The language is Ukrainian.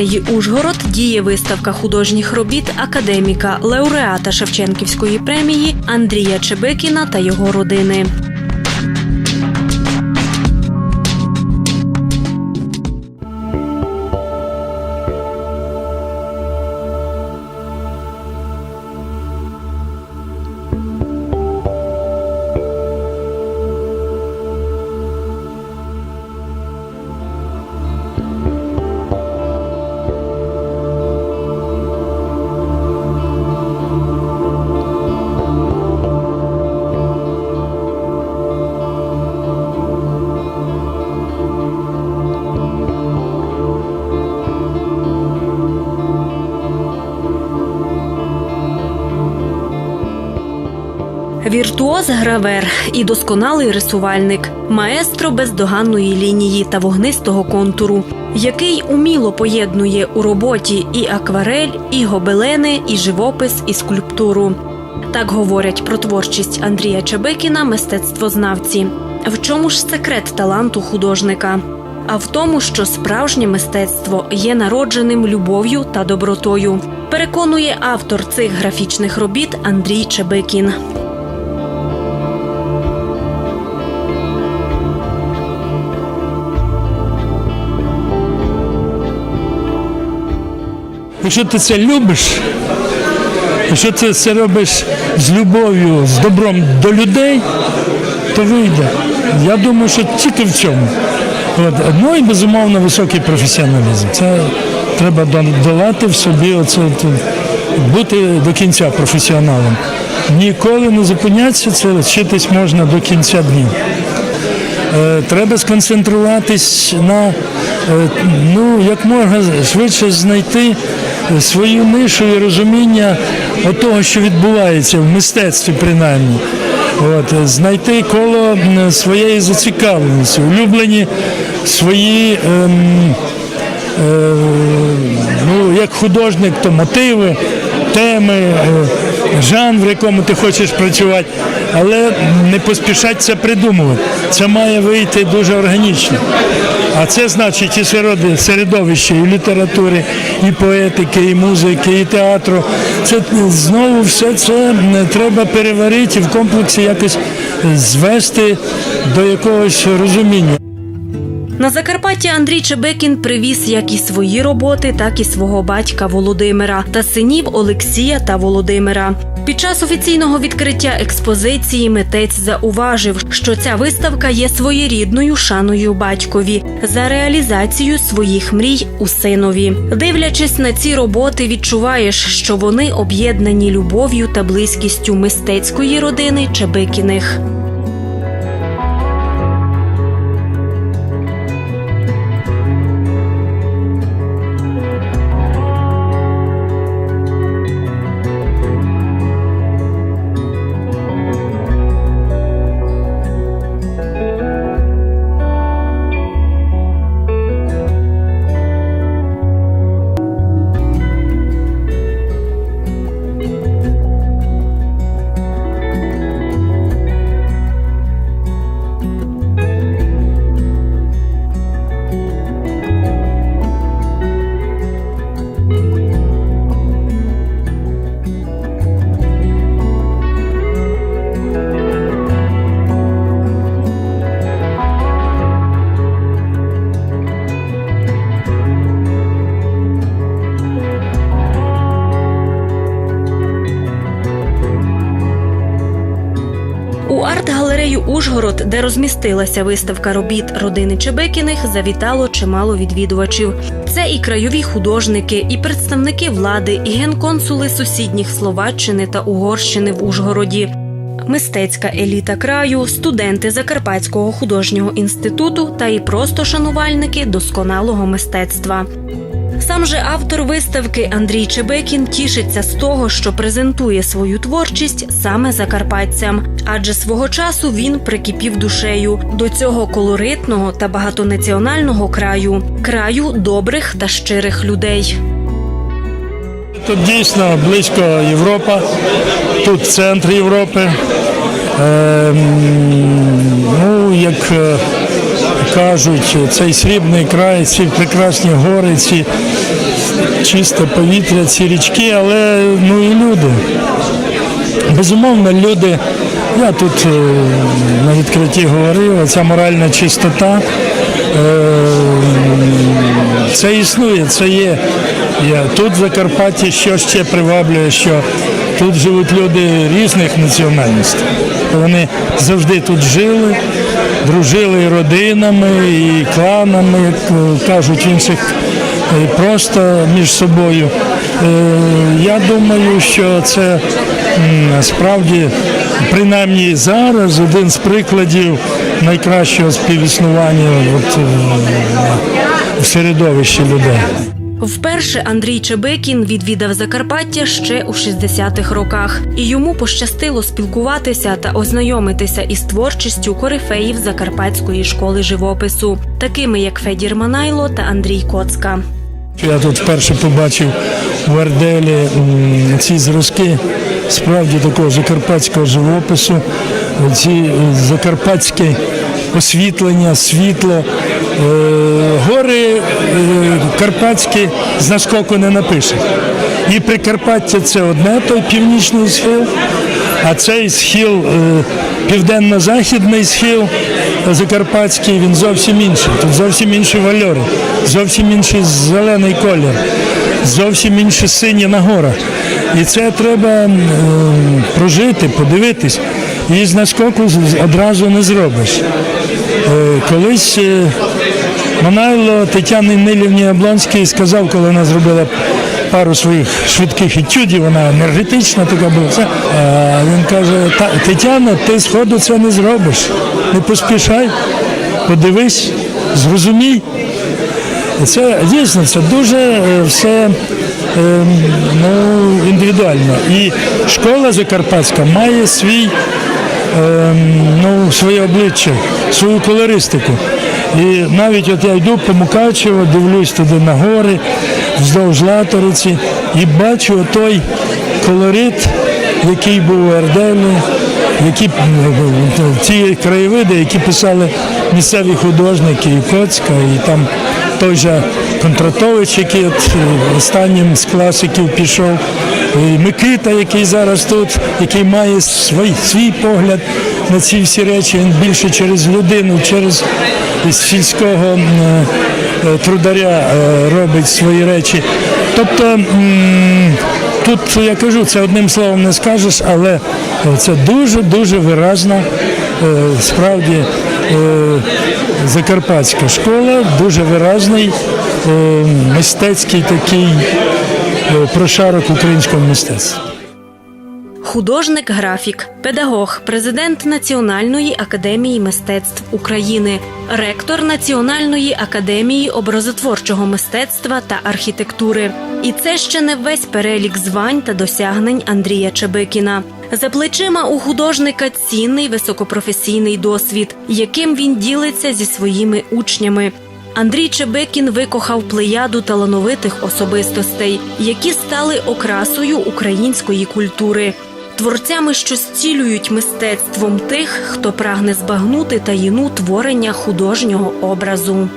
галереї Ужгород діє виставка художніх робіт академіка, лауреата Шевченківської премії Андрія Чебекіна та його родини. Віртуоз гравер і досконалий рисувальник, маестро бездоганної лінії та вогнистого контуру, який уміло поєднує у роботі і акварель, і гобелени, і живопис, і скульптуру. Так говорять про творчість Андрія Чебикіна мистецтвознавці. В чому ж секрет таланту художника? А в тому, що справжнє мистецтво є народженим любов'ю та добротою. Переконує автор цих графічних робіт Андрій Чебикін. Якщо ти це любиш, якщо ти це робиш з любов'ю, з добром до людей, то вийде. Я думаю, що тільки в цьому. От. Ну і безумовно високий професіоналізм. Це треба долати в собі, оце, бути до кінця професіоналом. Ніколи не зупинятися, це вчитись можна до кінця днів. Е, Треба сконцентруватись на е, ну, як можна швидше знайти свою нишу і розуміння того, що відбувається в мистецтві, принаймні. От, знайти коло своєї зацікавленості, улюблені свої. ем, е, ну, як художник, то мотиви, теми, е, жанр, в якому ти хочеш працювати, але не поспішати це придумувати. Це має вийти дуже органічно. А це значить і середовище і літератури, і поетики, і музики, і театру. Це знову все це треба переварити і в комплексі якось звести до якогось розуміння. На Закарпатті Андрій Чебекін привіз як і свої роботи, так і свого батька Володимира та синів Олексія та Володимира. Під час офіційного відкриття експозиції митець зауважив, що ця виставка є своєрідною шаною батькові за реалізацію своїх мрій у синові. Дивлячись на ці роботи, відчуваєш, що вони об'єднані любов'ю та близькістю мистецької родини Чебикіних. Ужгород, де розмістилася виставка робіт родини Чебекіних, завітало чимало відвідувачів. Це і краєві художники, і представники влади, і генконсули сусідніх Словаччини та Угорщини в Ужгороді. Мистецька еліта краю, студенти Закарпатського художнього інституту та і просто шанувальники досконалого мистецтва. Сам же автор виставки Андрій Чебекін тішиться з того, що презентує свою творчість саме закарпатцям, адже свого часу він прикипів душею до цього колоритного та багатонаціонального краю, краю добрих та щирих людей. Тут дійсно близько Європа, тут центр Європи. Ем, ну, як е, кажуть, цей срібний край, ці прекрасні гори, ці чисте повітря, ці річки, але ну і люди. Безумовно, люди, я тут е, на відкритті говорив, ця моральна чистота. е, Це існує, це є. Тут в Закарпатті що ще приваблює, що тут живуть люди різних національностей. Вони завжди тут жили, дружили родинами, і кланами, як е, кажуть інших, просто між собою. Е, Я думаю, що це справді, принаймні зараз, один з прикладів найкращого співіснування от, е, в середовищі людей. Вперше Андрій Чебекін відвідав Закарпаття ще у 60-х роках, і йому пощастило спілкуватися та ознайомитися із творчістю корифеїв Закарпатської школи живопису, такими як Федір Манайло та Андрій Коцка. Я тут вперше побачив в Арделі ці зразки справді такого закарпатського живопису, ці е, закарпатське освітлення, світло. Е, Гори е, карпатські з наскоку не напише. І Прикарпаття це одне, той північний схил, а цей схил, е, південно-західний схил закарпатський, він зовсім інший. Тут зовсім інші вальори, зовсім інший зелений колір, зовсім інші сині на горах. І це треба прожити, подивитись. І з наскоку одразу не зробиш. Колись Манайло Тетяни Нилівні Облонській сказав, коли вона зробила пару своїх швидких етюдів, вона енергетична така була. А він каже, «Та- Тетяно, ти сходу це не зробиш. Не поспішай, подивись, зрозумій. Це дійсно це дуже е, все е, ну, індивідуально. І школа Закарпатська має свій ем, ну, своє обличчя, свою колористику. І навіть от я йду по Мукачево, дивлюсь туди на гори, вздовж Латориці, і бачу той колорит, який був у Арделі, які ті краєвиди, які писали місцеві художники, і Коцька, і там той же Контратович, який от останнім з класиків пішов, Микита, який зараз тут, який має свій, свій погляд на ці всі речі, він більше через людину, через сільського е, трударя е, робить свої речі. Тобто тут я кажу, це одним словом не скажеш, але це дуже-дуже виразна, е, справді. е, Закарпатська школа, дуже виразний е, мистецький такий е, прошарок українського мистецтва. Художник, графік, педагог, президент Національної академії мистецтв України, ректор Національної академії образотворчого мистецтва та архітектури. І це ще не весь перелік звань та досягнень Андрія Чебикіна. За плечима у художника цінний високопрофесійний досвід, яким він ділиться зі своїми учнями. Андрій Чебекін викохав плеяду талановитих особистостей, які стали окрасою української культури, творцями, що зцілюють мистецтвом тих, хто прагне збагнути таїну творення художнього образу.